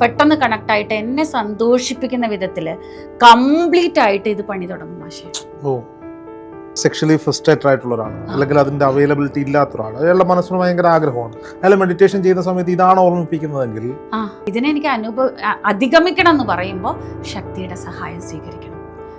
പെട്ടെന്ന് കണക്ട് ആയിട്ട് എന്നെ സന്തോഷിപ്പിക്കുന്ന വിധത്തിൽ കംപ്ലീറ്റ് ആയിട്ട് ഇത് പണി തുടങ്ങും മാഷെ. ഓ സെക്ഷലി ഫ്രസ്ട്രേറ്റഡ് ആയിട്ടുള്ള ഒരാൾ അല്ലെങ്കിൽ അതിന്റെ അവൈലബിലിറ്റി ഇല്ലാത്ത ഒരാൾ അയാളുടെ മനസ്സിന് ഭയങ്കര ആഗ്രഹമാണ്. അയാൾ മെഡിറ്റേഷൻ ചെയ്യുന്ന സമയത്ത് ഇതാണ് ഓർമ്മിപ്പിക്കുന്നതെങ്കിൽ ആ ഇതിനെ എനിക്ക് അനുഭവ അധിഗമിക്കണം എന്ന് പറയുമ്പോൾ ശക്തിയുടെ സഹായം സ്വീകരിക്കണം.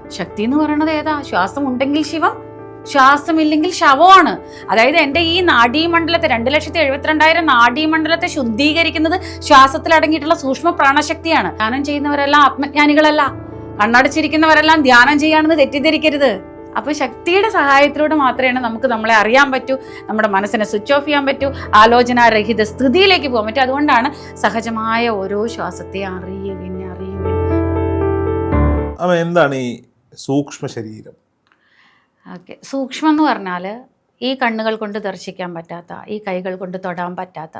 ശക്തി എന്ന് പറയുന്നത് ഏതാ? ശ്വാസം ഉണ്ടെങ്കിൽ ശിവം ശ്വാസമില്ലെങ്കിൽ ശവമാണ്. അതായത് എന്റെ ഈ നാഡീമണ്ഡലത്തെ രണ്ട് ലക്ഷത്തി എഴുപത്തിരണ്ടായിരം നാഡീമണ്ഡലത്തെ ശുദ്ധീകരിക്കുന്നത് ശ്വാസത്തിൽ അടങ്ങിയിട്ടുള്ള സൂക്ഷ്മ പ്രാണശക്തിയാണ്. ധ്യാനം ചെയ്യുന്നവരെല്ലാം ആത്മജ്ഞാനികളല്ല. കണ്ണടച്ചിരിക്കുന്നവരെല്ലാം ധ്യാനം ചെയ്യാണെന്ന് തെറ്റിദ്ധരിക്കരുത്. അപ്പോൾ ശക്തിയുടെ സഹായത്തിലൂടെ മാത്രമേ നമുക്ക് നമ്മളെ അറിയാൻ പറ്റൂ നമ്മുടെ മനസ്സിനെ സ്വിച്ച് ഓഫ് ചെയ്യാൻ പറ്റൂ ആലോചനാരഹിത സ്ഥിതിയിലേക്ക് പോകാൻ പറ്റും. അതുകൊണ്ടാണ് സഹജമായ ഓരോ ശ്വാസത്തെ അറിയുവിൻ അറിയുവിൻ. എന്താണ് ഈ സൂക്ഷ്മ ശരീരം ഓക്കെ. സൂക്ഷ്മം എന്ന് പറഞ്ഞാൽ ഈ കണ്ണുകൾ കൊണ്ട് ദർശിക്കാൻ പറ്റാത്ത ഈ കൈകൾ കൊണ്ട് തൊടാൻ പറ്റാത്ത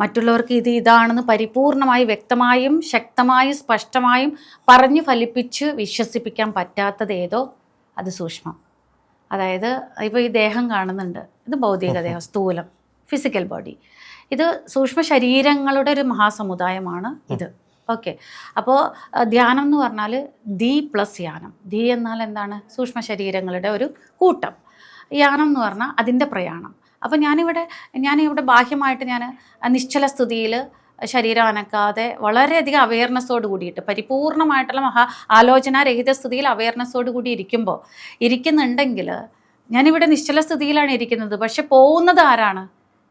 മറ്റുള്ളവർക്ക് ഇത് ഇതാണെന്ന് പരിപൂർണമായി വ്യക്തമായും ശക്തമായും സ്പഷ്ടമായും പറഞ്ഞു ഫലിപ്പിച്ച് വിശ്വസിപ്പിക്കാൻ പറ്റാത്തത് ഏതോ അത് സൂക്ഷ്മം. അതായത് ഇപ്പോൾ ഈ ദേഹം കാണുന്നുണ്ട്. ഇത് ഭൗതിക ദേഹം സ്ഥൂലം ഫിസിക്കൽ ബോഡി ഇത് സൂക്ഷ്മ ശരീരങ്ങളുടെ ഒരു മഹാസമുദായമാണ് ഇത്. ഓക്കെ. അപ്പോൾ ധ്യാനം എന്ന് പറഞ്ഞാൽ ദി പ്ലസ് യാനം. ദി എന്നാൽ എന്താണ്? സൂക്ഷ്മ ശരീരങ്ങളുടെ ഒരു കൂട്ടം. യാനം എന്ന് പറഞ്ഞാൽ അതിന്റെ പ്രയാണം. അപ്പോൾ ഞാനിവിടെ ഞാനിവിടെ ബാഹ്യമായിട്ട് ഞാൻ നിശ്ചല സ്ഥിതിയിൽ ശരീരം അനക്കാതെ വളരെയധികം അവയർനെസ്സോട് കൂടിയിട്ട് പരിപൂർണമായിട്ടുള്ള മഹാ ആലോചനാരഹിത സ്ഥിതിയിൽ അവയർനെസ്സോട് കൂടി ഇരിക്കുമ്പോൾ ഇരിക്കുന്നുണ്ടെങ്കിൽ ഞാനിവിടെ നിശ്ചല സ്ഥിതിയിലാണ് ഇരിക്കുന്നത്. പക്ഷെ പോകുന്നത് ആരാണ്?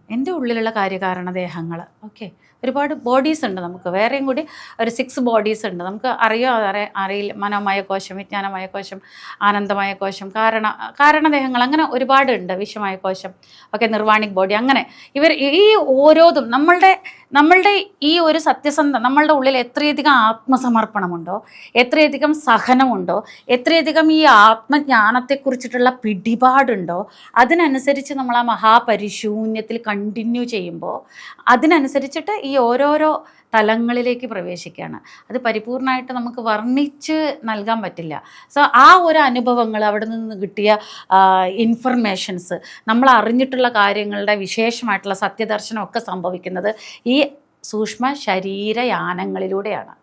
എന്റെ ഉള്ളിലുള്ള കാര്യകാരണ ദേഹങ്ങൾ ഓക്കെ. ഒരുപാട് ബോഡീസ് ഉണ്ട് നമുക്ക്. വേറെയും കൂടി ഒരു സിക്സ് ബോഡീസ് ഉണ്ട്. നമുക്ക് അറിയോ? അറി അറിയില്ല. മനോമയ കോശം വിജ്ഞാനമായ കോശം ആനന്ദമായ കോശം കാരണ കാരണദേഹങ്ങൾ അങ്ങനെ ഒരുപാടുണ്ട് വിഷമായ കോശം ഒക്കെ നിർവാണിക് ബോഡി അങ്ങനെ. ഇവർ ഈ ഓരോതും നമ്മളുടെ നമ്മളുടെ ഈ ഒരു സത്യസന്ധ നമ്മളുടെ ഉള്ളിൽ എത്രയധികം ആത്മസമർപ്പണമുണ്ടോ? എത്രയധികം സഹനമുണ്ടോ? എത്രയധികം ഈ ആത്മജ്ഞാനത്തെക്കുറിച്ചിട്ടുള്ള പിടിപാടുണ്ടോ? അതിനനുസരിച്ച് നമ്മൾ ആ മഹാപരിശൂന്യത്തിൽ കണ്ടിന്യൂ ചെയ്യുമ്പോൾ അതിനനുസരിച്ചിട്ട് ഈ ഓരോരോ തലങ്ങളിലേക്ക് പ്രവേശിക്കുകയാണ് അത് പരിപൂർണമായിട്ട് നമുക്ക് വർണിച്ച് നൽകാൻ പറ്റില്ല. സോ ആ ഒരു അനുഭവങ്ങൾ അവിടെ നിന്ന് കിട്ടിയ ഇൻഫർമേഷൻസ് നമ്മൾ അറിഞ്ഞിട്ടുള്ള കാര്യങ്ങളുടെ വിശേഷമായിട്ടുള്ള സത്യദർശനമൊക്കെ സംഭവിക്കുന്നത് ഈ സൂക്ഷ്മ ശരീരയാനങ്ങളിലൂടെയാണ്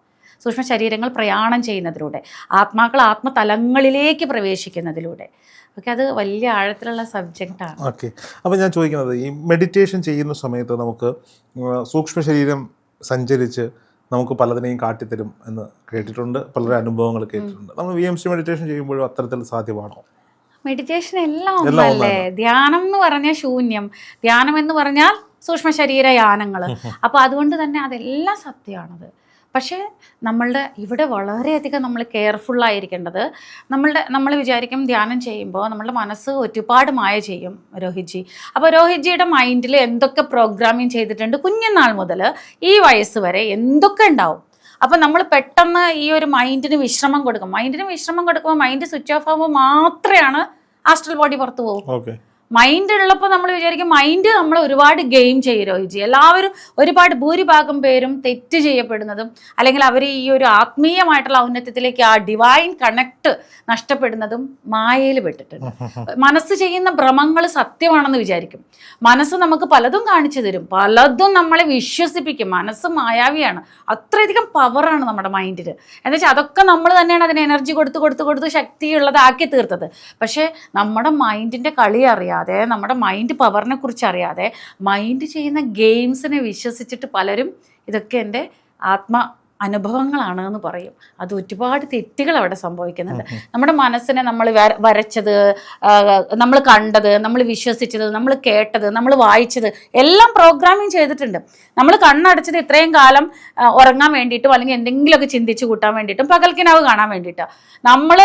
സൂക്ഷ്മ ശരീരങ്ങൾ പ്രയാണം ചെയ്യുന്നതിലൂടെ ആത്മാക്കൾ ആത്മതലങ്ങളിലേക്ക് പ്രവേശിക്കുന്നതിലൂടെ. ഒക്കെ അത് വലിയ ആഴത്തിലുള്ള സബ്ജക്റ്റാണ് ഓക്കെ. അപ്പോൾ ഞാൻ ചോദിക്കുന്നത് ഈ മെഡിറ്റേഷൻ ചെയ്യുന്ന സമയത്ത് നമുക്ക് സൂക്ഷ്മ ശരീരം സഞ്ചരിച്ച് നമുക്ക് പലതിനെയും കാട്ടിത്തരും എന്ന് കേട്ടിട്ടുണ്ട് പലരുടെ അനുഭവങ്ങൾ കേട്ടിട്ടുണ്ട്. നമ്മൾ വി എം സി മെഡിറ്റേഷൻ ചെയ്യുമ്പോഴും അത്തരത്തിൽ സാധ്യമാണോ? മെഡിറ്റേഷൻ എല്ലാം ഒന്നല്ലേ? ധ്യാനം എന്ന് പറഞ്ഞാൽ ശൂന്യം. ധ്യാനം എന്ന് പറഞ്ഞാൽ സൂക്ഷ്മ ശരീരയാനങ്ങൾ അപ്പോൾ അതുകൊണ്ട് തന്നെ അതെല്ലാം സത്യമാണത്. പക്ഷേ നമ്മളുടെ ഇവിടെ വളരെയധികം നമ്മൾ കെയർഫുള്ളായിരിക്കേണ്ടത് നമ്മളുടെ നമ്മൾ വിചാരിക്കും ധ്യാനം ചെയ്യുമ്പോൾ നമ്മളുടെ മനസ്സ് ഒരുപാട് മായ ചെയ്യും രോഹിത്ജി. അപ്പോൾ രോഹിത്ജിയുടെ മൈൻഡിൽ എന്തൊക്കെ പ്രോഗ്രാമിങ് ചെയ്തിട്ടുണ്ട് കുഞ്ഞുനാൾ മുതൽ ഈ വയസ്സ് വരെ എന്തൊക്കെ ഉണ്ടാവും? അപ്പം നമ്മൾ പെട്ടെന്ന് ഈ ഒരു മൈൻഡിന് വിശ്രമം കൊടുക്കും. മൈൻഡിന് വിശ്രമം കൊടുക്കുമ്പോൾ മൈൻഡ് സ്വിച്ച് ഓഫ് ആകുമ്പോൾ മാത്രമാണ് ആസ്ട്രൽ ബോഡി പുറത്തു പോകും. മൈൻഡ് ഉള്ളപ്പോൾ നമ്മൾ വിചാരിക്കും മൈൻഡ് നമ്മൾ ഒരുപാട് ഗെയിം ചെയ്യും രോഹിജി എല്ലാവരും ഒരുപാട് ഭൂരിഭാഗം പേരും തെറ്റ് ചെയ്യപ്പെടുന്നതും അല്ലെങ്കിൽ അവർ ഈ ഒരു ആത്മീയമായിട്ടുള്ള ഔന്നത്യത്തിലേക്ക് ആ ഡിവൈൻ കണക്ട് നഷ്ടപ്പെടുന്നതും മായയിൽ പെട്ടിട്ടുണ്ട്. മനസ്സ് ചെയ്യുന്ന ഭ്രമങ്ങൾ സത്യമാണെന്ന് വിചാരിക്കും. മനസ്സ് നമുക്ക് പലതും കാണിച്ചു തരും. പലതും നമ്മളെ വിശ്വസിപ്പിക്കും. മനസ്സ് മായാവിയാണ്. അത്രയധികം പവറാണ് നമ്മുടെ മൈൻഡിൽ എന്നുവെച്ചാൽ അതൊക്കെ നമ്മൾ തന്നെയാണ് അതിന് എനർജി കൊടുത്ത് കൊടുത്ത് കൊടുത്ത് ശക്തിയുള്ളതാക്കി തീർത്തത്. പക്ഷേ നമ്മുടെ മൈൻഡിന്റെ കളി അറിയാതെ നമ്മുടെ മൈൻഡ് പവറിനെ കുറിച്ച് അറിയാതെ മൈൻഡ് ചെയ്യുന്ന ഗെയിംസിനെ വിശ്വസിച്ചിട്ട് പലരും ഇതൊക്കെ എന്റെ ആത്മ അനുഭവങ്ങളാണ് എന്ന് പറയും. അത് ഒരുപാട് തെറ്റുകൾ അവിടെ സംഭവിക്കുന്നുണ്ട് നമ്മുടെ മനസ്സിനെ നമ്മൾ വര- വരച്ചത് നമ്മൾ കണ്ടത് നമ്മൾ വിശ്വസിച്ചത് നമ്മൾ കേട്ടത് നമ്മൾ വായിച്ചത് എല്ലാം പ്രോഗ്രാമിങ് ചെയ്തിട്ടുണ്ട്. നമ്മൾ കണ്ണടച്ചത് ഇത്രയും കാലം ഉറങ്ങാൻ വേണ്ടിയിട്ടും അല്ലെങ്കിൽ എന്തെങ്കിലുമൊക്കെ ചിന്തിച്ചു കൂട്ടാൻ വേണ്ടിയിട്ടും പകൽക്കിനാവ് കാണാൻ വേണ്ടിയിട്ടാണ് നമ്മൾ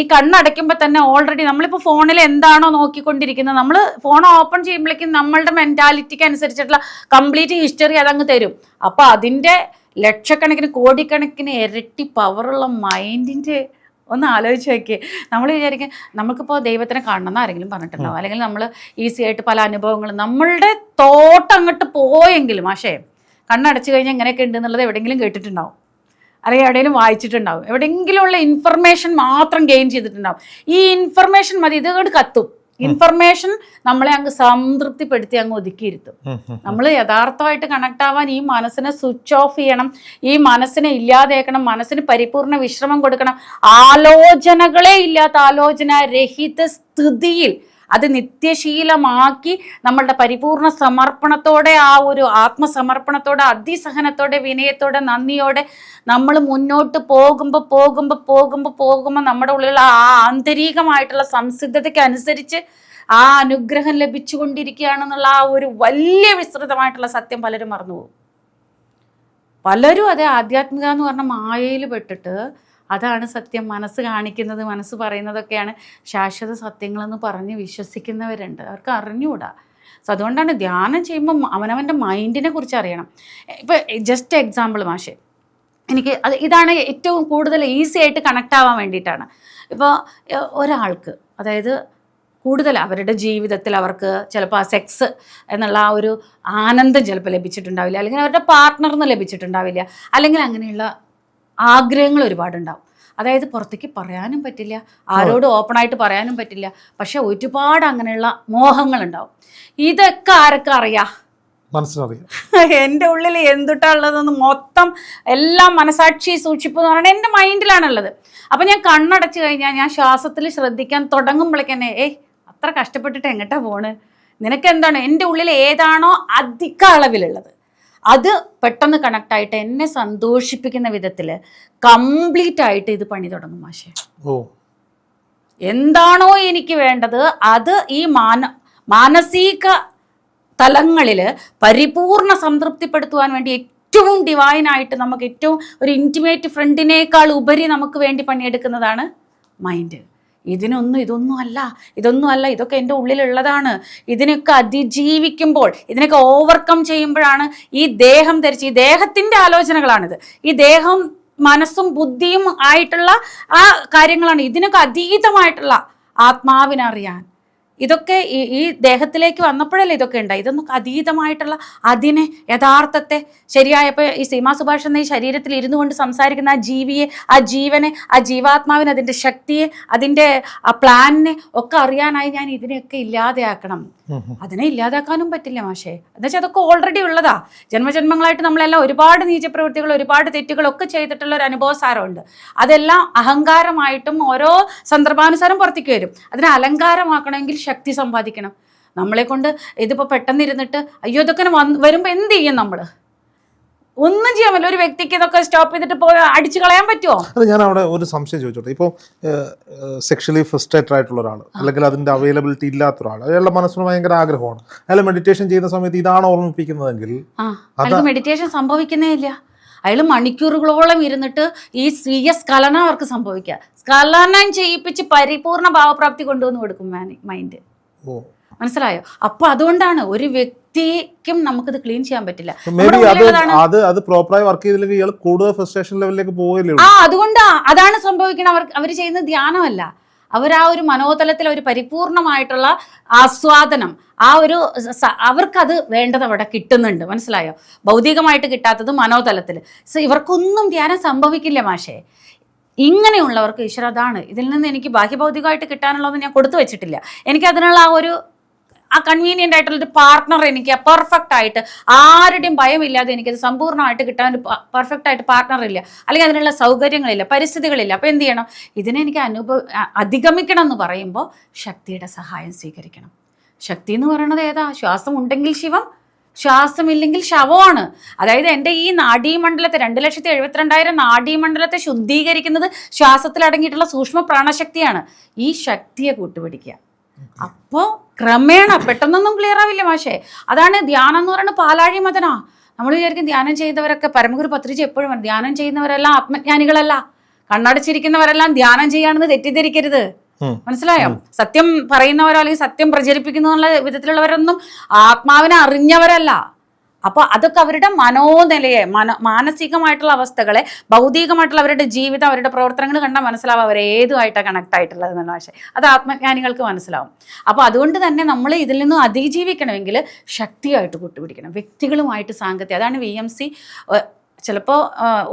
ഈ കണ്ണടയ്ക്കുമ്പോൾ തന്നെ ഓൾറെഡി നമ്മളിപ്പോൾ ഫോണിൽ എന്താണോ നോക്കിക്കൊണ്ടിരിക്കുന്നത്. നമ്മൾ ഫോൺ ഓപ്പൺ ചെയ്യുമ്പോഴേക്കും നമ്മളുടെ മെന്റാലിറ്റിക്ക് അനുസരിച്ചിട്ടുള്ള കംപ്ലീറ്റ് ഹിസ്റ്ററി അതങ്ങ് തരും. അപ്പോൾ അതിന്റെ ലക്ഷക്കണക്കിന് കോടിക്കണക്കിന് ഇരട്ടി പവറുള്ള മൈൻഡിന്റെ ഒന്ന് ആലോചിച്ച് നോക്കിയേ. നമ്മൾ വിചാരിക്കും നമുക്കിപ്പോൾ ദൈവത്തിനെ കാണണമെന്ന് ആരെങ്കിലും പറഞ്ഞിട്ടുണ്ടാവും അല്ലെങ്കിൽ നമ്മൾ ഈസി ആയിട്ട് പല അനുഭവങ്ങളും നമ്മളുടെ തോട്ടം അങ്ങോട്ട് പോയെങ്കിലും പക്ഷേ കണ്ണടച്ചു കഴിഞ്ഞാൽ എങ്ങനെയൊക്കെ ഉണ്ട് എന്നുള്ളത് എവിടെയെങ്കിലും കേട്ടിട്ടുണ്ടാവും. അല്ലെങ്കിൽ എവിടെയെങ്കിലും വായിച്ചിട്ടുണ്ടാവും. എവിടെയെങ്കിലും ഉള്ള ഇൻഫർമേഷൻ മാത്രം ഗെയിൻ ചെയ്തിട്ടുണ്ടാവും. ഈ ഇൻഫർമേഷൻ മതി ഇതുകൊണ്ട് കത്തും. ഇൻഫർമേഷൻ നമ്മളെ അങ്ങ് സംതൃപ്തിപ്പെടുത്തി അങ്ങ് ഒതുക്കിയിരുത്തും. നമ്മൾ യഥാർത്ഥമായിട്ട് കണക്ട് ആവാൻ ഈ മനസ്സിനെ സ്വിച്ച് ഓഫ് ചെയ്യണം. ഈ മനസ്സിനെ ഇല്ലാതെയാക്കണം മനസ്സിന് പരിപൂർണ വിശ്രമം കൊടുക്കണം. ആലോചനകളെ ഇല്ലാത്ത ആലോചന രഹിത സ്ഥിതിയിൽ അത് നിത്യശീലമാക്കി നമ്മളുടെ പരിപൂർണ സമർപ്പണത്തോടെ ആ ഒരു ആത്മസമർപ്പണത്തോടെ അതിസഹനത്തോടെ വിനയത്തോടെ നന്ദിയോടെ നമ്മൾ മുന്നോട്ട് പോകുമ്പോൾ പോകുമ്പോൾ പോകുമ്പോൾ പോകുമ്പോൾ നമ്മുടെ ഉള്ളിലുള്ള ആ ആന്തരികമായിട്ടുള്ള സംസിദ്ധതയ്ക്ക് അനുസരിച്ച് ആ അനുഗ്രഹം ലഭിച്ചുകൊണ്ടിരിക്കുകയാണെന്നുള്ള ആ ഒരു വലിയ വിസ്തൃതമായിട്ടുള്ള സത്യം പലരും മറന്നുപോകും. പലരും അതെ ആധ്യാത്മിക എന്ന് പറഞ്ഞ മായയിൽ പെട്ടിട്ട് അതാണ് സത്യം. മനസ്സ് കാണിക്കുന്നത് മനസ്സ് പറയുന്നതൊക്കെയാണ് ശാശ്വത സത്യങ്ങളെന്ന് പറഞ്ഞ് വിശ്വസിക്കുന്നവരുണ്ട്. അവർക്ക് അറിഞ്ഞുകൂടാ. സോ അതുകൊണ്ടാണ് ധ്യാനം ചെയ്യുമ്പോൾ അവനവന്റെ മൈൻഡിനെ കുറിച്ച് അറിയണം. ഇപ്പോൾ ജസ്റ്റ് എക്സാമ്പിൾ മാഷെ. എനിക്ക് അത് ഇതാണ് ഏറ്റവും കൂടുതൽ ഈസി ആയിട്ട് കണക്ട് ആവാൻ വേണ്ടിയിട്ടാണ്. ഇപ്പോൾ ഒരാൾക്ക് അതായത് കൂടുതൽ അവരുടെ ജീവിതത്തിൽ അവർക്ക് ചിലപ്പോൾ ആ സെക്സ് എന്നുള്ള ആ ഒരു ആനന്ദം ചിലപ്പോൾ ലഭിച്ചിട്ടുണ്ടാവില്ല. അല്ലെങ്കിൽ അവരുടെ പാർട്ട്ണറിന് ലഭിച്ചിട്ടുണ്ടാവില്ല. അല്ലെങ്കിൽ അങ്ങനെയുള്ള ആഗ്രഹങ്ങൾ ഒരുപാടുണ്ടാവും. അതായത് പുറത്തേക്ക് പറയാനും പറ്റില്ല ആരോടും ഓപ്പണായിട്ട് പറയാനും പറ്റില്ല പക്ഷെ ഒരുപാട് അങ്ങനെയുള്ള മോഹങ്ങളുണ്ടാവും. ഇതൊക്കെ ആരൊക്കെ അറിയാം? മനസ്സിനറിയാം. എന്റെ ഉള്ളിൽ എന്തുട്ടാ ഉള്ളതെന്ന് മൊത്തം എല്ലാം മനസാക്ഷി സൂക്ഷിപ്പ് എന്ന് പറയുന്നത് എന്റെ മൈൻഡിലാണുള്ളത്. അപ്പം ഞാൻ കണ്ണടച്ച് കഴിഞ്ഞാൽ ഞാൻ ശ്വാസത്തിൽ ശ്രദ്ധിക്കാൻ തുടങ്ങുമ്പോഴേക്കന്നെ ഏയ് അത്ര കഷ്ടപ്പെട്ടിട്ട് എങ്ങട്ടാ പോണ്? നിനക്ക് എന്താണ്? എന്റെ ഉള്ളിൽ ഏതാണോ അധിക അളവിലുള്ളത്. അത് പെട്ടെന്ന് കണക്ട് ആയിട്ട് എന്നെ സന്തോഷിപ്പിക്കുന്ന വിധത്തിൽ കംപ്ലീറ്റ് ആയിട്ട് ഇത് പണി തുടങ്ങും മാഷേ. ഓ. എന്താണോ എനിക്ക് വേണ്ടത് അത് ഈ മാന മാനസിക തലങ്ങളിൽ പരിപൂർണ സംതൃപ്തിപ്പെടുത്തുവാൻ വേണ്ടി ഏറ്റവും ഡിവൈനായിട്ട് നമുക്ക് ഏറ്റവും ഒരു ഇന്റിമേറ്റ് ഫ്രണ്ടിനേക്കാൾ ഉപരി നമുക്ക് വേണ്ടി പണിയെടുക്കുന്നതാണ് മൈൻഡ് ഇതിനൊന്നും ഇതൊന്നും അല്ല ഇതൊന്നും അല്ല ഇതൊക്കെ എന്റെ ഉള്ളിലുള്ളതാണ്. ഇതിനൊക്കെ അതിജീവിക്കുമ്പോൾ ഇതിനൊക്കെ ഓവർകം ചെയ്യുമ്പോഴാണ് ഈ ദേഹം ധരിച്ച് ഈ ദേഹത്തിന്റെ ആലോചനകളാണിത്. ഈ ദേഹം മനസ്സും ബുദ്ധിയും ആയിട്ടുള്ള ആ കാര്യങ്ങളാണ് ഇതിനൊക്കെ അതീതമായിട്ടുള്ള ആത്മാവിനറിയാൻ ഇതൊക്കെ ഈ ഈ ദേഹത്തിലേക്ക് വന്നപ്പോഴല്ലേ ഇതൊക്കെ ഉണ്ടായി? ഇതൊന്നും അതീതമായിട്ടുള്ള അതിനെ യഥാർത്ഥത്തെ ശരിയായപ്പോൾ ഈ സീമാ സുഭാഷ് എന്ന ഈ ശരീരത്തിൽ ഇരുന്നു കൊണ്ട് സംസാരിക്കുന്ന ആ ജീവിയെ ആ ജീവനെ ആ ജീവാത്മാവിനെ അതിന്റെ ശക്തിയെ അതിന്റെ ആ പ്ലാനിനെ ഒക്കെ അറിയാനായി ഞാൻ ഇതിനെയൊക്കെ ഇല്ലാതെയാക്കണം. അതിനെ ഇല്ലാതാക്കാനും പറ്റില്ല മാഷേ. എന്നുവെച്ചാൽ അതൊക്കെ ഓൾറെഡി ഉള്ളതാ. ജന്മജന്മങ്ങളായിട്ട് നമ്മളെല്ലാം ഒരുപാട് നീചപ്രവൃത്തികൾ ഒരുപാട് തെറ്റുകളൊക്കെ ചെയ്തിട്ടുള്ള ഒരു അനുഭവസാരമുണ്ട് അതെല്ലാം അഹങ്കാരമായിട്ടും ഓരോ സന്ദർഭാനുസാരം പുറത്തേക്ക് വരും. അതിനെ അലങ്കാരമാക്കണമെങ്കിൽ ശക്തി സമ്പാദിക്കണം. നമ്മളെ കൊണ്ട് ഇതിപ്പോൾ പെട്ടെന്ന് ഇരുന്നിട്ട് അയ്യോ ഇതൊക്കെ വന്ന് വരുമ്പോൾ എന്ത് ചെയ്യും നമ്മൾ ഒന്നും ചെയ്യാൻ പറ്റില്ല. ഒരു വ്യക്തിക്ക് ഇതൊക്കെ സ്റ്റോപ്പ് ചെയ്തിട്ട് പോയി അടിച്ചു കളയാൻ പറ്റുമോ അത് ഞാൻ അവിടെ ഒരു സംശയം ചോദിച്ചോട്ടെ. ഇപ്പോൾ സെക്ഷലി ഫ്രസ്ട്രേറ്റഡ് ആയിട്ടുള്ള ഒരാൾ അല്ലെങ്കിൽ അതിന്റെ അവൈലബിലിറ്റി ഇല്ലാത്ത ഒരാൾ അയാളുടെ മനസ്സിന് ഭയങ്കര ആഗ്രഹമാണ്. അയാൾ മെഡിറ്റേഷൻ ചെയ്യുന്ന സമയത്ത് ഇതാണ് ഓർമ്മിപ്പിക്കുന്നതെങ്കിൽ മെഡിറ്റേഷൻ സംഭവിക്കുന്നേ ഇല്ല. അയാൾ മണിക്കൂറുകളോളം ഇരുന്നിട്ട് ഈ സ്വീയ സ്ഖലനം അവർക്ക് സംഭവിക്കുക. സ്ഖലനം ചെയ്യിപ്പിച്ച് പരിപൂർണ ഭാവപ്രാപ്തി കൊണ്ടുവന്ന് കൊടുക്കും മൈൻഡ് മനസ്സിലായോ? അപ്പൊ അതുകൊണ്ടാണ് ഒരു വ്യക്തിക്കും നമുക്കിത് ക്ലീൻ ചെയ്യാൻ പറ്റില്ല. അത് അത് പ്രോപ്പറായി വർക്ക് ചെയ്തില്ലെങ്കിൽ ഇയാൾ കൂടുതൽ ഫ്രസ്ട്രേഷൻ ലെവലിലേക്ക് പോവില്ലേ ആ അതുകൊണ്ടാ അതാണ് സംഭവിക്കുന്നത് അവർ അവർ ചെയ്യുന്ന ധ്യാനമല്ല. അവർ ആ ഒരു മനോതലത്തിൽ ഒരു പരിപൂർണമായിട്ടുള്ള ആസ്വാദനം ആ ഒരു അവർക്കത് വേണ്ടത് അവിടെ കിട്ടുന്നുണ്ട്. മനസ്സിലായോ? ഭൗതികമായിട്ട് കിട്ടാത്തത് മനോതലത്തിൽ. സോ ഇവർക്കൊന്നും ധ്യാനം സംഭവിക്കില്ല മാഷേ. ഇങ്ങനെയുള്ളവർക്ക് ഈശ്വര അതാണ്. ഇതിൽ നിന്ന് എനിക്ക് ബാഹ്യഭൗതികമായിട്ട് കിട്ടാനുള്ളതെന്ന് ഞാൻ കൊടുത്തു വെച്ചിട്ടില്ല. എനിക്ക് അതിനുള്ള ആ ഒരു ആ കൺവീനിയന്റ് ആയിട്ടുള്ള ഒരു പാർട്ട്ണർ എനിക്ക് പെർഫെക്റ്റ് ആയിട്ട് ആരുടെയും ഭയമില്ലാതെ എനിക്കത് സമ്പൂർണമായിട്ട് കിട്ടാൻ ഒരു പെർഫെക്റ്റ് ആയിട്ട് പാർട്ണർ ഇല്ല. അല്ലെങ്കിൽ അതിനുള്ള സൗകര്യങ്ങളില്ല പരിസ്ഥിതികളില്ല. അപ്പോൾ എന്ത് ചെയ്യണം? ഇതിനെ എനിക്ക് അനുഭവ അധിഗമിക്കണം എന്ന് പറയുമ്പോൾ ശക്തിയുടെ സഹായം സ്വീകരിക്കണം. ശക്തി എന്ന് പറയുന്നത് ഏതാ? ശ്വാസം ഉണ്ടെങ്കിൽ ശിവം ശ്വാസമില്ലെങ്കിൽ ശവമാണ്. അതായത് എന്റെ ഈ നാഡീമണ്ഡലത്തെ രണ്ട് ലക്ഷത്തി എഴുപത്തിരണ്ടായിരം നാഡീമണ്ഡലത്തെ ശുദ്ധീകരിക്കുന്നത് ശ്വാസത്തിൽ അടങ്ങിയിട്ടുള്ള സൂക്ഷ്മ പ്രാണശക്തിയാണ് ഈ ശക്തിയെ കൂട്ടുപിടിക്കുക. അപ്പോൾ ക്രമേണ പെട്ടെന്നൊന്നും ക്ലിയർ ആവില്ല മാഷേ. അതാണ് ധ്യാനം എന്ന് പറയുന്നത് പാലാഴി മതനാ നമ്മൾ വിചാരിക്കും ധ്യാനം ചെയ്യുന്നവരൊക്കെ പരമഗുരു പത്രിജ എപ്പോഴും ധ്യാനം ചെയ്യുന്നവരെല്ലാം ആത്മജ്ഞാനികളല്ല. കണ്ണടച്ചിരിക്കുന്നവരെല്ലാം ധ്യാനം ചെയ്യാണെന്ന് തെറ്റിദ്ധരിക്കരുത്. മനസ്സിലായോ? സത്യം പറയുന്നവരോ അല്ലെങ്കിൽ സത്യം പ്രചരിപ്പിക്കുന്ന വിധത്തിലുള്ളവരൊന്നും ആത്മാവിനെ അറിഞ്ഞവരല്ല. അപ്പോൾ അതൊക്കെ അവരുടെ മനോനിലയെ മന മാനസികമായിട്ടുള്ള അവസ്ഥകളെ ഭൗതികമായിട്ടുള്ള അവരുടെ ജീവിതം അവരുടെ പ്രവർത്തനങ്ങൾ കണ്ടാൽ മനസ്സിലാവും അവർ ഏതുമായിട്ടാണ് കണക്ട് ആയിട്ടുള്ളത് എന്നുള്ള പക്ഷേ. അത് ആത്മജ്ഞാനികൾക്ക് മനസ്സിലാവും. അപ്പോൾ അതുകൊണ്ട് തന്നെ നമ്മൾ ഇതിൽ നിന്നും അതിജീവിക്കണമെങ്കിൽ ശക്തിയായിട്ട് കൂട്ടുപിടിക്കണം. വ്യക്തികളുമായിട്ട് സാങ്കത്യം അതാണ് വി എം സി ചിലപ്പോൾ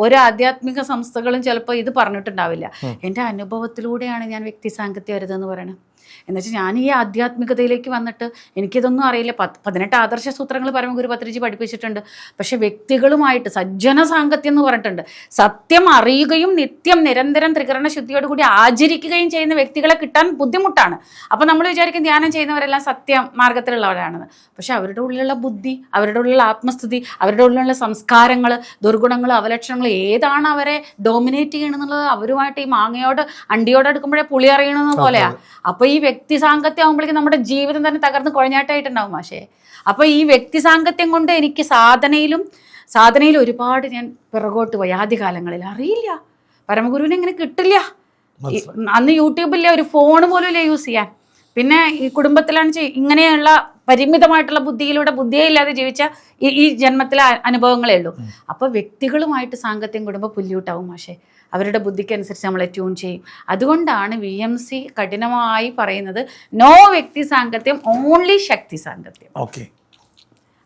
ഒരു ആധ്യാത്മിക സംസ്ഥകളും ചിലപ്പോൾ ഇത് പറഞ്ഞിട്ടുണ്ടാവില്ല. എന്റെ അനുഭവത്തിലൂടെയാണ് ഞാൻ വ്യക്തി സാങ്കത്യം വരുതെന്ന് പറയണത്. എന്നുവെച്ചാൽ ഞാൻ ഈ ആധ്യാത്മികതയിലേക്ക് വന്നിട്ട് എനിക്കിതൊന്നും അറിയില്ല. പത്ത് പതിനെട്ട് ആദർശ സൂത്രങ്ങൾ പരമഗുരു പത്രിജി പഠിപ്പിച്ചിട്ടുണ്ട്. പക്ഷേ വ്യക്തികളുമായിട്ട് സജ്ജന സാങ്കത്യം എന്ന് പറഞ്ഞിട്ടുണ്ട്. സത്യം അറിയുകയും നിത്യം നിരന്തരം ത്രികരണ ശുദ്ധിയോടുകൂടി ആചരിക്കുകയും ചെയ്യുന്ന വ്യക്തികളെ കിട്ടാൻ ബുദ്ധിമുട്ടാണ്. അപ്പോൾ നമ്മൾ വിചാരിക്കും ധ്യാനം ചെയ്യുന്നവരെല്ലാം സത്യ മാർഗത്തിലുള്ളവരാണെന്ന്. പക്ഷെ അവരുടെ ഉള്ളിലുള്ള ബുദ്ധി അവരുടെ ഉള്ളിലുള്ള ആത്മസ്ഥിതി അവരുടെ ഉള്ളിലുള്ള സംസ്കാരങ്ങൾ ദുർഗുണങ്ങൾ അവലക്ഷണങ്ങൾ ഏതാണ് അവരെ ഡോമിനേറ്റ് ചെയ്യണമെന്നുള്ളത് അവരുമായിട്ട് ഈ മാങ്ങയോട് അണ്ടിയോട് എടുക്കുമ്പോഴേ പുളി അറിയണമെന്ന് പോലെയാണ് അപ്പൊ ഈ വ്യക്തി സാങ്കത്യം ആകുമ്പോഴേക്കും നമ്മുടെ ജീവിതം തന്നെ തകർന്ന് കുഴഞ്ഞാട്ടായിട്ടുണ്ടാവും മാഷേ. അപ്പോൾ ഈ വ്യക്തി സാങ്കത്യം കൊണ്ട് എനിക്ക് സാധനയിലും സാധനയിൽ ഒരുപാട് ഞാൻ പിറകോട്ട് പോയി ആദ്യകാലങ്ങളിൽ. അറിയില്ല. പരമഗുരുവിനെ ഇങ്ങനെ കിട്ടില്ല. അന്ന് യൂട്യൂബില്ല ഒരു ഫോൺ പോലും ഇല്ല യൂസ് ചെയ്യാൻ. പിന്നെ ഈ കുടുംബത്തിലാണ് ഇങ്ങനെയുള്ള പരിമിതമായിട്ടുള്ള ബുദ്ധിയിലൂടെ ബുദ്ധിയേ ഇല്ലാതെ ജീവിച്ച ഈ ഈ ജന്മത്തിലെ അനുഭവങ്ങളേ ഉള്ളൂ. അപ്പോൾ വ്യക്തികളുമായിട്ട് സാങ്കത്യം കൂടുമ്പോൾ പുല്യൂട്ടാവും പക്ഷേ അവരുടെ ബുദ്ധിക്കനുസരിച്ച് നമ്മളെ ട്യൂൺ ചെയ്യും. അതുകൊണ്ടാണ് വി എം സി കഠിനമായി പറയുന്നത് നോ വ്യക്തി സാങ്കത്യം ഓൺലി ശക്തി സാങ്കത്യം. ഓക്കെ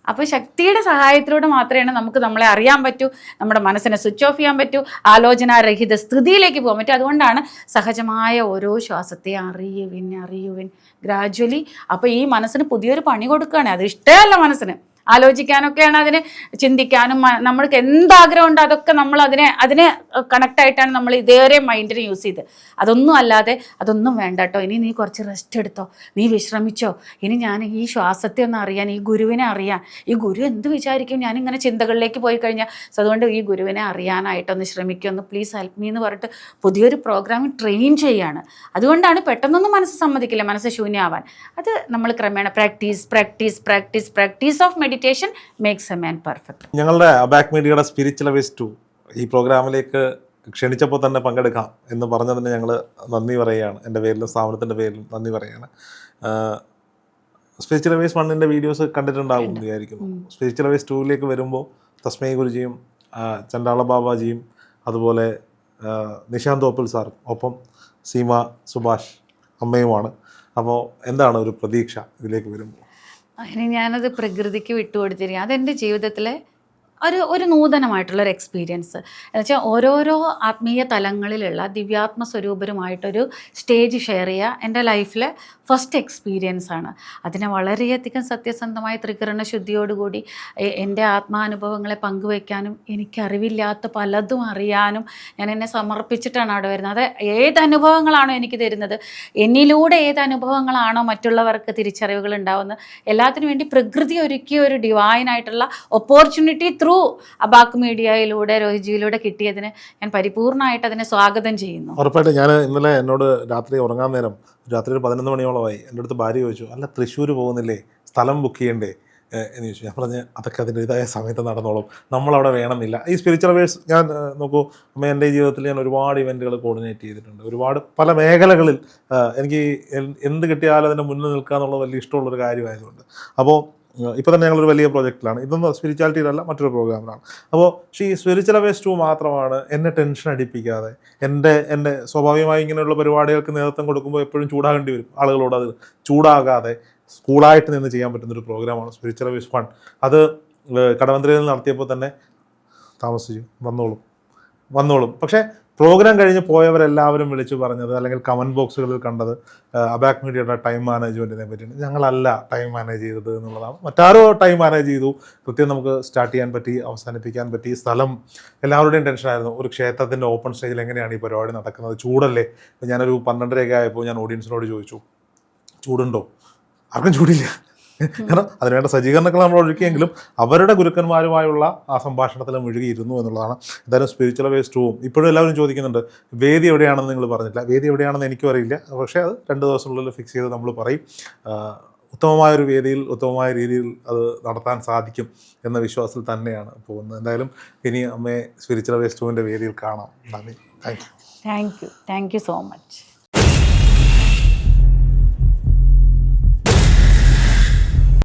അപ്പോൾ ശക്തിയുടെ സഹായത്തിലൂടെ മാത്രമേ നമുക്ക് നമ്മളെ അറിയാൻ പറ്റൂ നമ്മുടെ മനസ്സിനെ സ്വിച്ച് ഓഫ് ചെയ്യാൻ പറ്റൂ ആലോചനാരഹിത സ്ഥിതിയിലേക്ക് പോകാൻ പറ്റൂ. അതുകൊണ്ടാണ് സഹജമായ ഓരോ ശ്വാസത്തെ അറിയുവിൻ അറിയുവിൻ. ഗ്രാജ്വലി അപ്പോൾ ഈ മനസ്സിന് പുതിയൊരു പണി കൊടുക്കുകയാണ്. അത് ഇഷ്ടമല്ല മനസ്സിന്. ആലോചിക്കാനൊക്കെയാണ് അതിന് ചിന്തിക്കാനും നമ്മൾക്ക് എന്താഗ്രഹം ഉണ്ടോ അതൊക്കെ നമ്മൾ അതിനെ അതിനെ കണക്ട് ആയിട്ടാണ് നമ്മൾ ഇതേവരെ മൈൻഡിന് യൂസ് ചെയ്ത്. അതൊന്നും അല്ലാതെ അതൊന്നും വേണ്ട കേട്ടോ ഇനി നീ കുറച്ച് റെസ്റ്റ് എടുത്തോ. നീ വിശ്രമിച്ചോ. ഇനി ഞാൻ ഈ ശ്വാസത്തെ ഒന്ന് അറിയാൻ ഈ ഗുരുവിനെ അറിയാൻ. ഈ ഗുരു എന്ത് വിചാരിക്കും? ഞാനിങ്ങനെ ചിന്തകളിലേക്ക് പോയി കഴിഞ്ഞാൽ സോ അതുകൊണ്ട് ഈ ഗുരുവിനെ അറിയാനായിട്ടൊന്ന് ശ്രമിക്കൊന്ന് പ്ലീസ് ഹെൽപ്പ് മീ എന്ന് പറഞ്ഞിട്ട് പുതിയൊരു പ്രോഗ്രാം ട്രെയിൻ ചെയ്യാണ്. അതുകൊണ്ടാണ് പെട്ടെന്നൊന്നും മനസ്സ് സമ്മതിക്കില്ല മനസ്സ് ശൂന്യമാവാൻ. അത് നമ്മൾ ക്രമേണ practice practice practice practice of meditation makes a man perfect ഞങ്ങളുടെ അബാക് മീഡിയയുടെ സ്പിരിച്വൽ വേസ് ടു ഈ പ്രോഗ്രാമിലേക്ക് ക്ഷണിച്ചപ്പോൾ തന്നെ പങ്കെടുക്കാം എന്ന് പറഞ്ഞതിന് ഞങ്ങൾ നന്ദി പറയുകയാണ്. എന്റെ പേരിലും സ്ഥാപനത്തിന്റെ പേരിലും നന്ദി പറയുകയാണ്. സ്പിരിച്വൽ വേസ് വണ്ണിന്റെ വീഡിയോസ് കണ്ടിട്ടുണ്ടാകും വിചാരിക്കുന്നു. സ്പിരിച്വൽ വേസ് ടൂവിലേക്ക് വരുമ്പോൾ തസ്മയ ഗുരുജിയും ചണ്ടാള ബാബാജിയും അതുപോലെ നിഷാന്ത് നിശാന്ത് ഓപ്പിൽ സാറും ഒപ്പം സീമ സുഭാഷ് അമ്മയുമാണ്. അപ്പോൾ എന്താണ് ഒരു പ്രതീക്ഷ ഇതിലേക്ക് വരുമ്പോൾ? ഇനി ഞാനത് പ്രകൃതിക്ക് വിട്ടുകൊടുത്തിരിക്കുക അതെന്റെ ജീവിതത്തിലെ ഒരു ഒരു നൂതനമായിട്ടുള്ള ഒരു എക്സ്പീരിയൻസ് എന്നുവെച്ചാൽ ഓരോരോ ആത്മീയ തലങ്ങളിലുള്ള ദിവ്യാത്മ സ്വരൂപരുമായിട്ടൊരു സ്റ്റേജ് ഷെയർ ചെയ്യുക എന്റെ ലൈഫിലെ ഫസ്റ്റ് എക്സ്പീരിയൻസ് ആണ്. അതിനെ വളരെയധികം സത്യസന്ധമായ ത്രികരണ ശുദ്ധിയോടുകൂടി എന്റെ ആത്മാനുഭവങ്ങളെ പങ്കുവയ്ക്കാനും എനിക്കറിവില്ലാത്ത പലതും അറിയാനും ഞാൻ എന്നെ സമർപ്പിച്ചിട്ടാണ് അവിടെ വരുന്നത്. അത് ഏത് അനുഭവങ്ങളാണോ എനിക്ക് തരുന്നത്? എന്നിലൂടെ ഏത് അനുഭവങ്ങളാണോ മറ്റുള്ളവർക്ക് തിരിച്ചറിവുകൾ ഉണ്ടാവുന്നത്? എല്ലാത്തിനും വേണ്ടി പ്രകൃതി ഒരുക്കിയ ഒരു ഡിവൈനായിട്ടുള്ള ഓപ്പർച്യൂണിറ്റി ത്രൂ അബാക്ക് മീഡിയയിലൂടെ രോഹിജിയിലൂടെ കിട്ടിയതിന് ഞാൻ പരിപൂർണമായിട്ട് അതിനെ സ്വാഗതം ചെയ്യുന്നു. ഉറപ്പായിട്ടും ഞാൻ ഇന്നലെ എന്നോട് രാത്രി ഉറങ്ങാൻ നേരം രാത്രി ഒരു പതിനൊന്ന് മണിയോളമായി എന്റെ അടുത്ത് ഭാര്യ ചോദിച്ചു അല്ല തൃശ്ശൂർ പോകുന്നില്ലേ? സ്ഥലം ബുക്ക് ചെയ്യണ്ടേ? എന്ന് ചോദിച്ചു. ഞാൻ പറഞ്ഞ് അതൊക്കെ അതിന്റെതായ സമയത്ത് നടന്നോളും. നമ്മളവിടെ വേണമെന്നില്ല ഈ സ്പിരിച്വൽ വേഴ്സ് ഞാൻ നോക്കൂ അമ്മ എന്റെ ജീവിതത്തിൽ ഞാൻ ഒരുപാട് ഇവന്റുകൾ കോർഡിനേറ്റ് ചെയ്തിട്ടുണ്ട്. ഒരുപാട് പല മേഖലകളിൽ എനിക്ക് എന്ത് കിട്ടിയാലും അതിന്റെ മുന്നിൽ നിൽക്കുക എന്നുള്ളത് വലിയ ഇഷ്ടമുള്ളൊരു കാര്യമായതുകൊണ്ട്. അപ്പോൾ ഇപ്പോൾ തന്നെ ഞങ്ങളൊരു വലിയ പ്രോജക്റ്റിലാണ്. ഇതൊന്നും സ്പിരിച്വാലിറ്റിയിലല്ല മറ്റൊരു പ്രോഗ്രാമിലാണ് അപ്പോൾ പക്ഷേ ഈ സ്പിരിച്വൽ അവേഴ്സ് ടു മാത്രമാണ് എന്നെ ടെൻഷൻ അടിപ്പിക്കാതെ എന്റെ എന്റെ സ്വാഭാവികമായി ഇങ്ങനെയുള്ള പരിപാടികൾക്ക് നേതൃത്വം കൊടുക്കുമ്പോൾ എപ്പോഴും ചൂടാകേണ്ടി വരും. ആളുകളോട് അത് ചൂടാകാതെ സ്കൂളായിട്ട് നിന്ന് ചെയ്യാൻ പറ്റുന്ന ഒരു പ്രോഗ്രാമാണ് സ്പിരിച്വൽ അവേഴ്സ് ഫണ്ട് അത് കടവന്തരയിൽ നടത്തിയപ്പോൾ തന്നെ താമസിച്ചു. വന്നോളും. വന്നോളും. പക്ഷേ പ്രോഗ്രാം കഴിഞ്ഞ് പോയവരെല്ലാവരും വിളിച്ചു പറഞ്ഞത് അല്ലെങ്കിൽ കമന്റ് ബോക്സുകളിൽ കണ്ടത് അബാക് മീഡിയയുടെ ടൈം മാനേജ്മെന്റിനെ പറ്റിയാണ്. ഞങ്ങളല്ല ടൈം മാനേജ് ചെയ്തത് എന്നുള്ളതാണ്. മറ്റാരോ ടൈം മാനേജ് ചെയ്തു. കൃത്യം നമുക്ക് സ്റ്റാർട്ട് ചെയ്യാൻ പറ്റി അവസാനിപ്പിക്കാൻ പറ്റി. സ്ഥലം എല്ലാവരുടെയും ടെൻഷനായിരുന്നു ഒരു ക്ഷേത്രത്തിന്റെ ഓപ്പൺ സ്റ്റേജിൽ എങ്ങനെയാണ് ഈ പരിപാടി നടക്കുന്നത്? ചൂടല്ലേ? ഞാനൊരു പന്ത്രണ്ടരയൊക്കെ ആയപ്പോൾ ഞാൻ ഓഡിയൻസിനോട് ചോദിച്ചു. ചൂടുണ്ടോ? ആർക്കും ചൂടില്ല. കാരണം അതിനുവേണ്ട സജ്ജീകരണങ്ങൾ നമ്മൾ ഒഴുക്കിയെങ്കിലും അവരുടെ ഗുരുക്കന്മാരുമായുള്ള ആ സംഭാഷണത്തിൽ മുഴുകിയിരുന്നു എന്നുള്ളതാണ്. എന്തായാലും സ്പിരിച്വൽ വേസ് ടൂവും ഇപ്പോഴും എല്ലാവരും ചോദിക്കുന്നുണ്ട് വേദി എവിടെയാണെന്ന് നിങ്ങൾ പറഞ്ഞില്ല വേദി എവിടെയാണെന്ന് എനിക്കും അറിയില്ല. പക്ഷേ അത് രണ്ട് ദിവസത്തിനുള്ളിൽ ഫിക്സ് ചെയ്ത് നമ്മൾ പറയും. ഉത്തമമായ ഒരു വേദിയിൽ ഉത്തമമായ രീതിയിൽ അത് നടത്താൻ സാധിക്കും എന്ന വിശ്വാസത്തിൽ തന്നെയാണ് പോകുന്നത്. എന്തായാലും ഇനി അമ്മയെ സ്പിരിച്വൽ വേസ് ടൂവിന്റെ വേദിയിൽ കാണാം. നന്ദി. Thank you thank you thank you so much